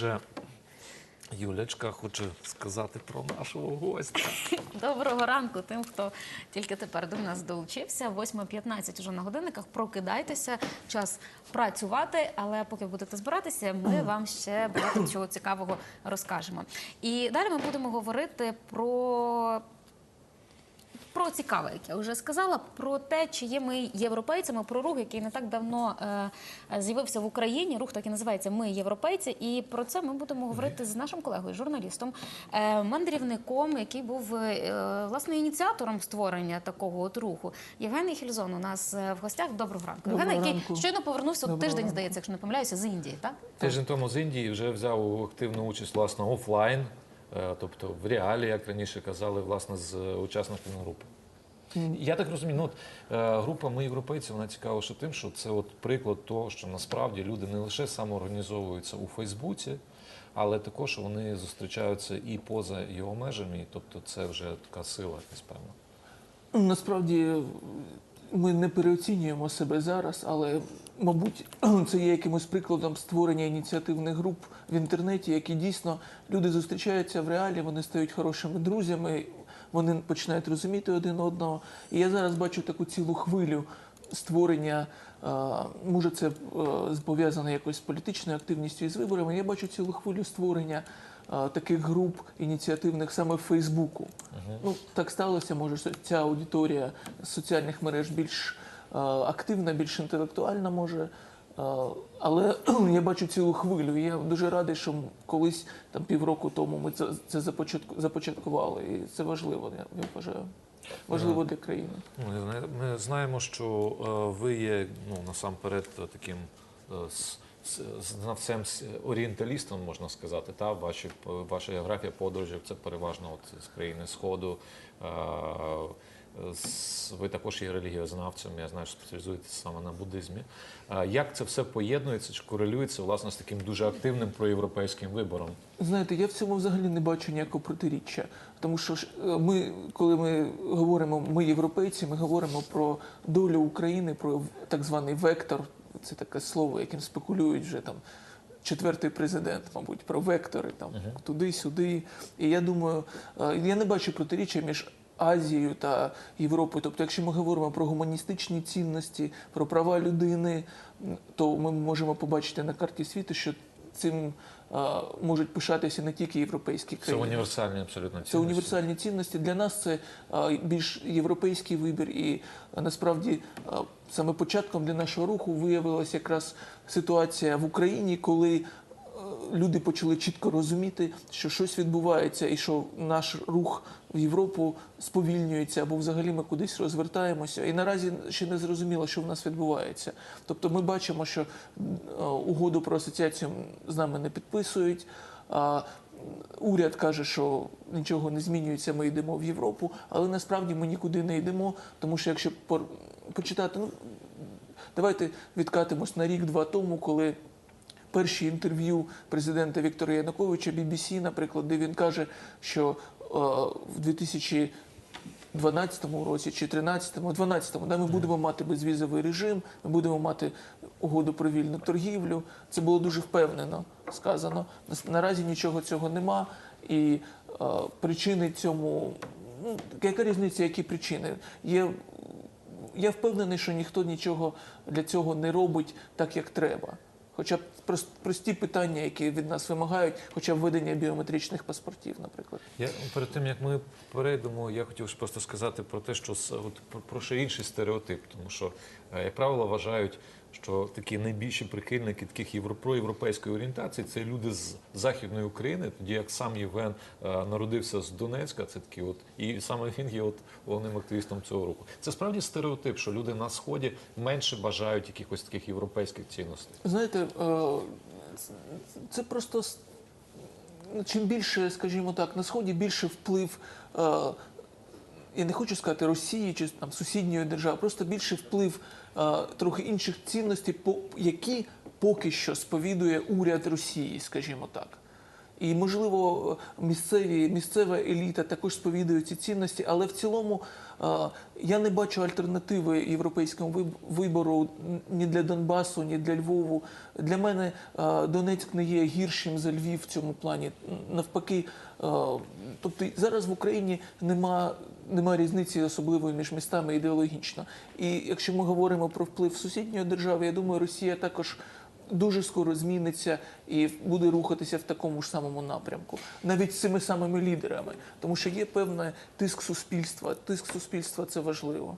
Отже, Юлячка хоче сказати про нашого гостя. Доброго ранку тим, хто тільки тепер до нас долучився. 8.15 уже на годинниках. Прокидайтеся, час працювати. Але поки будете збиратися, ми вам ще багато чого цікавого розкажемо. І далі ми будемо говорити про. Про цікаве, як я вже сказала, про те, чи є ми європейцями, про рух, який не так давно е, з'явився в Україні. Рух так і називається Ми європейці. І про це ми будемо говорити з нашим колегою, журналістом, е, мандрівником, який був е, власне ініціатором створення такого от руху. Євгеній Хільзон у нас е, в гостях. Доброго ранку. Доброго Євгеній, який щойно повернувся Доброго тиждень, ранку. здається, якщо не помиляюся, з Індії, так? Тиждень тому з Індії вже взяв активну участь власне офлайн, тобто в реалі, як раніше казали, власне, з учасниками групи. Я так розумію, ну е, група Ми європейці, вона цікава ще тим, що це от приклад того, що насправді люди не лише самоорганізовуються у Фейсбуці, але також вони зустрічаються і поза його межами. Тобто це вже така сила якась певна. Ну, Насправді ми не переоцінюємо себе зараз, але, мабуть, це є якимось прикладом створення ініціативних груп в інтернеті, які дійсно люди зустрічаються в реалі, вони стають хорошими друзями, вони починають розуміти один одного. І я зараз бачу таку цілу хвилю створення. Може, це е, пов'язано якось з політичною активністю і з виборами. Я бачу цілу хвилю створення таких груп ініціативних саме в Фейсбуку. Ну так сталося. Може, ця аудиторія з соціальних мереж більш активна, більш інтелектуальна, може. Але я бачу цілу хвилю. І я дуже радий, що колись там півроку тому ми це, це започатку, започаткували. І це важливо, я, я вважаю. Важливо для країни. Ми, ми знаємо, що е, ви є ну, насамперед таким е, знавцем орієнталістом, можна сказати. Та? Ваші, ваша географія подорожів це переважно от, з країни Сходу. Ви також є релігіознавцем, я знаю, що спеціалізуєтеся саме на буддизмі. Як це все поєднується чи корелюється власне з таким дуже активним проєвропейським вибором? Знаєте, я в цьому взагалі не бачу ніякого протиріччя. Тому що е, ми, коли ми говоримо, ми європейці, ми говоримо про долю України, про так званий вектор. Це таке слово, яким спекулюють вже там четвертий президент, мабуть, про вектори там туди-сюди. І я думаю, е, я не бачу протиріччя між. Азією та Європою. Тобто, якщо ми говоримо про гуманістичні цінності, про права людини, то ми можемо побачити на карті світу, що цим можуть пишатися не тільки європейські Це універсальні абсолютно цінності. Це універсальні цінності. Для нас це більш європейський вибір, і насправді саме початком для нашого руху виявилася якраз ситуація в Україні, коли люди почали чітко розуміти, що щось відбувається, і що наш рух в Європу сповільнюється, або взагалі ми кудись розвертаємося. І наразі ще не зрозуміло, що в нас відбувається. Тобто, ми бачимо, що е, угоду про асоціацію з нами не підписують. а Уряд каже, що нічого не змінюється, ми йдемо в Європу, але насправді ми нікуди не йдемо, тому що якщо почитати, ну давайте відкатимось на рік-два тому, коли перші інтерв'ю президента Віктора Януковича BBC, наприклад, де він каже, що е, в 2012 році чи 13-му, 12-му, да, ми будемо мати безвізовий режим, ми будемо мати угоду про вільну торгівлю. Це було дуже впевнено сказано. Наразі нічого цього нема, і е, причини цьому. Ну, яка різниця, які причини? Є я впевнений, що ніхто нічого для цього не робить так, як треба. Хоча б прості питання, які від нас вимагають, хоча б введення біометричних паспортів, наприклад. Я перед тим як ми перейдемо, я хотів просто сказати про те, що от про ще інший стереотип, тому що, е, як правило, вважають, що такі найбільші прихильники таких євро, проєвропейської орієнтації це люди з західної України, тоді як сам Євген е, народився з Донецька, це такі от і саме він є от головним активістом цього руху. Це справді стереотип, що люди на сході менше бажають якихось таких європейських цінностей. Знаєте, е, це просто чим більше, скажімо так, на сході більше вплив. Е, Я не хочу сказати Росії чи там сусідньої держави, просто більше вплив е, трохи інших цінностей, по які поки що сповідує уряд Росії, скажімо так. І можливо, місцеві місцева еліта також сповідує ці цінності, але в цілому е, я не бачу альтернативи європейському вибору ні для Донбасу, ні для Львову. Для мене е, Донецьк не є гіршим за Львів в цьому плані. Навпаки, е, тобто зараз в Україні нема. Немає різниці особливої між містами ідеологічно. І якщо ми говоримо про вплив сусідньої держави, я думаю, Росія також дуже скоро зміниться і буде рухатися в такому ж самому напрямку, навіть з цими самими лідерами, тому що є певний тиск суспільства. Тиск суспільства це важливо.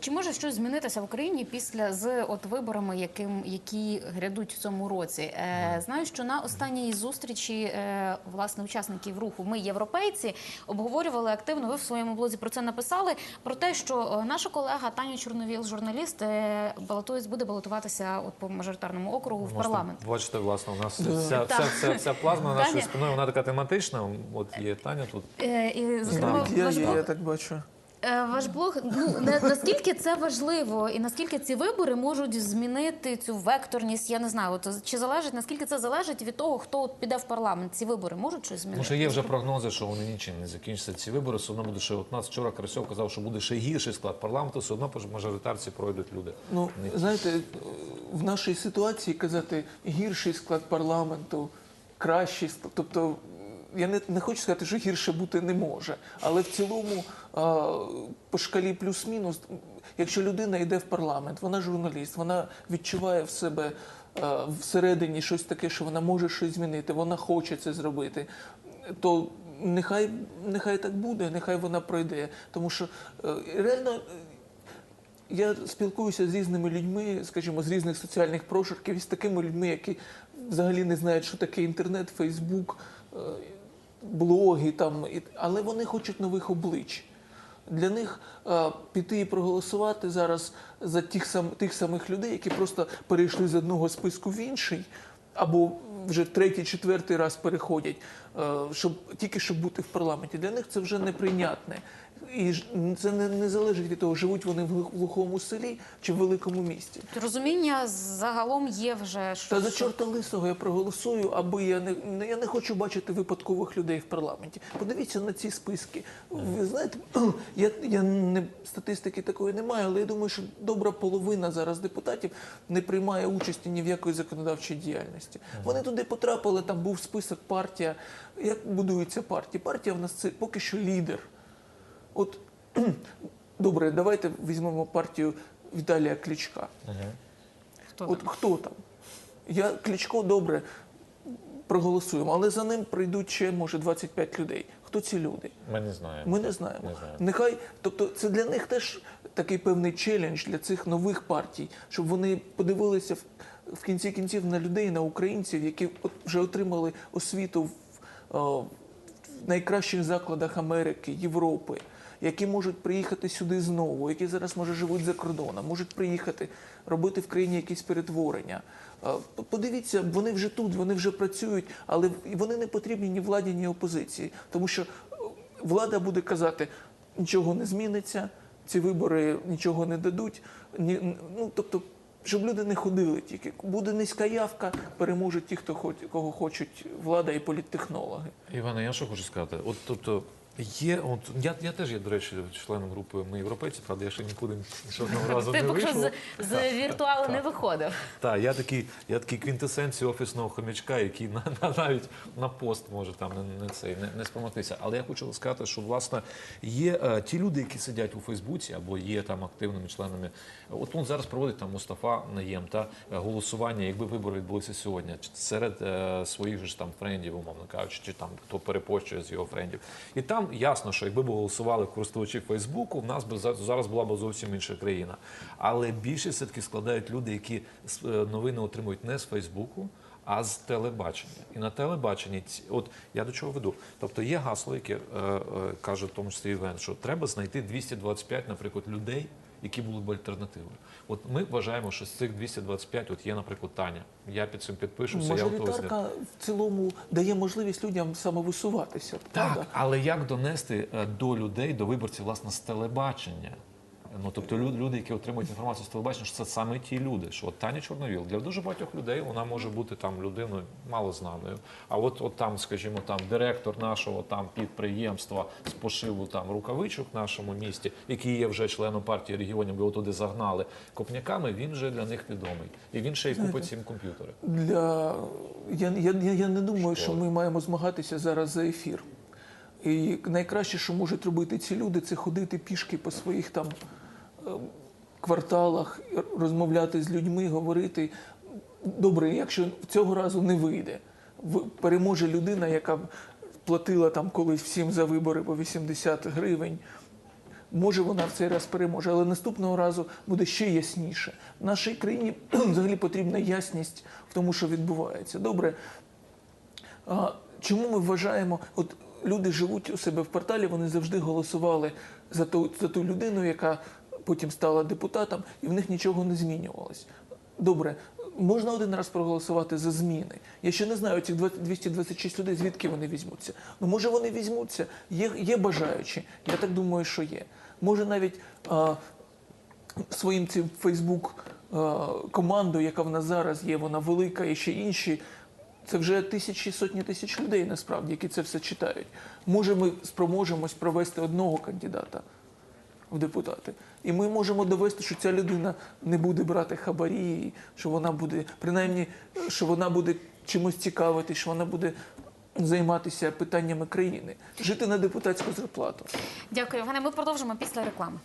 Чи може щось змінитися в Україні після з от виборами, яким які грядуть в цьому році? Е, знаю, що на останній зустрічі е, власне учасників руху Ми європейці обговорювали активно. Ви в своєму блозі про це написали. Про те, що е, наша колега Таня Чорновіл, журналіст, е, балотується, буде балотуватися от по мажоритарному округу в парламент. Бачите, власне, у нас вся, вся, вся, вся плазма нашою спиною, вона така тематична. От є Таня тут. Е, і зокрема, Навіть я, я, я так бачу. Е, Ваш блог ну наскільки це важливо, і наскільки ці вибори можуть змінити цю векторність? Я не знаю, от чи залежить наскільки це залежить від того, хто от піде в парламент? Ці вибори можуть щось змінити? Тому що є вже прогнози, що вони нічим не закінчаться. Ці вибори все одно буде ще. От нас вчора Красьов казав, що буде ще гірший склад парламенту, все одно по мажоритарці пройдуть люди. Ну знаєте, в нашій ситуації казати гірший склад парламенту, кращий склад, тобто. Я не, не хочу сказати, що гірше бути не може, але в цілому а, по шкалі плюс-мінус, якщо людина йде в парламент, вона журналіст, вона відчуває в себе а, всередині щось таке, що вона може щось змінити, вона хоче це зробити, то нехай, нехай так буде, нехай вона пройде. Тому що е, реально я спілкуюся з різними людьми, скажімо, з різних соціальних прошарків, і з такими людьми, які взагалі не знають, що таке інтернет, Фейсбук, е, блоги там, але вони хочуть нових облич. Для них е, піти і проголосувати зараз за тих, сам, тих самих людей, які просто перейшли з одного списку в інший, або вже третій, четвертий раз переходять, е, щоб тільки щоб бути в парламенті. Для них це вже неприйнятне. І ж це не, не залежить від того, живуть вони в глухому селі чи в великому місті. Розуміння загалом є вже що Та за чорта лисого я проголосую, аби я не, не я не хочу бачити випадкових людей в парламенті. Подивіться на ці списки. Ви знаєте, я, я не статистики такої не маю, але я думаю, що добра половина зараз депутатів не приймає участі ні в якої законодавчій діяльності. Вони туди потрапили, там був список партія. Як будується партія? Партія в нас це поки що лідер. От добре, давайте візьмемо партію Віталія Кличка. хто От там? хто там? Я Кличко добре проголосуємо, але за ним прийдуть ще, може, 25 людей. Хто ці люди? Ми не знаємо. Ми не знаємо. Не знаємо. Нехай, тобто, це для них теж такий певний челендж для цих нових партій, щоб вони подивилися в, в кінці кінців на людей, на українців, які от вже отримали освіту в, о, в найкращих закладах Америки, Європи. Які можуть приїхати сюди знову, які зараз може живуть за кордоном, можуть приїхати робити в країні якісь перетворення. Е, Подивіться, вони вже тут, вони вже працюють, але вони не потрібні ні владі, ні опозиції, тому що е, влада буде казати, нічого не зміниться, ці вибори нічого не дадуть. Ні, ну тобто, щоб люди не ходили тільки. Буде низька явка, переможуть ті, хто хоч, кого хочуть влада і політтехнологи. Іване, я що хочу сказати? От тобто. Є, от я, я теж є, до речі, членом групи Ми європейці, правда, я ще нікуди жодного разу Ти не поки що вийшов. з, з віртуалу не виходив. Так, я такий, я такий квінтесенцію офісного хомячка, який на, на, навіть на пост може там не, не, цей, не, не спромогтися. Але я хочу сказати, що власне є е, ті люди, які сидять у Фейсбуці або є там активними членами. От він зараз проводить там Мустафа Наєм та е, голосування, якби вибори відбулися сьогодні, серед е, своїх же ж там френдів, умовно кажучи, чи там хто перепощує з його френдів. І там ясно, що якби б голосували користувачі Фейсбуку, в нас би за- зараз була б зовсім інша країна. Але більше все-таки складають люди, які е, новини отримують не з Фейсбуку, а з телебачення. І на телебаченні, от я до чого веду. Тобто є гасло, яке е, е, каже в тому числі Євген, що треба знайти 225, наприклад, людей, які були б альтернативою. От ми вважаємо, що з цих 225 от є, наприклад, Таня. Я під цим підпишуся, я готовий з ним. В цілому дає можливість людям самовисуватися. Так, правда? але як донести е, до людей, до виборців, власне, з телебачення? Ну тобто лю- люди, які отримують інформацію з телебачення, що це саме ті люди. Що от Таня Чорновіл для дуже багатьох людей вона може бути там людиною малознаною. А от, от там, скажімо, там директор нашого там підприємства з пошиву там рукавичок в нашому місті, який є вже членом партії регіонів, його туди загнали копняками. Він вже для них відомий, і він ще й купить цим комп'ютери. Для я, я, я, я не думаю, що ми маємо змагатися зараз за ефір. І найкраще, що можуть робити ці люди, це ходити пішки по своїх там кварталах, розмовляти з людьми, говорити. Добре, якщо цього разу не вийде, переможе людина, яка платила там колись всім за вибори по 80 гривень. Може, вона в цей раз переможе, але наступного разу буде ще ясніше. В нашій країні взагалі потрібна ясність в тому, що відбувається. Добре, а чому ми вважаємо, от люди живуть у себе в порталі, вони завжди голосували за ту, за ту людину, яка потім стала депутатом, і в них нічого не змінювалось. Добре, можна один раз проголосувати за зміни. Я ще не знаю цих 20 226 людей, звідки вони візьмуться. Ну може вони візьмуться, є, є бажаючі. Я так думаю, що є. Може навіть а, своїм цим Фейсбук командою, яка в нас зараз є, вона велика і ще інші. Це вже тисячі, сотні тисяч людей насправді, які це все читають. Може, ми спроможемось провести одного кандидата в депутати. І ми можемо довести, що ця людина не буде брати хабарі, що вона буде, принаймні, що вона буде чимось цікавити, що вона буде займатися питаннями країни, жити на депутатську зарплату. Дякую, Євгене. Ми продовжимо після реклами.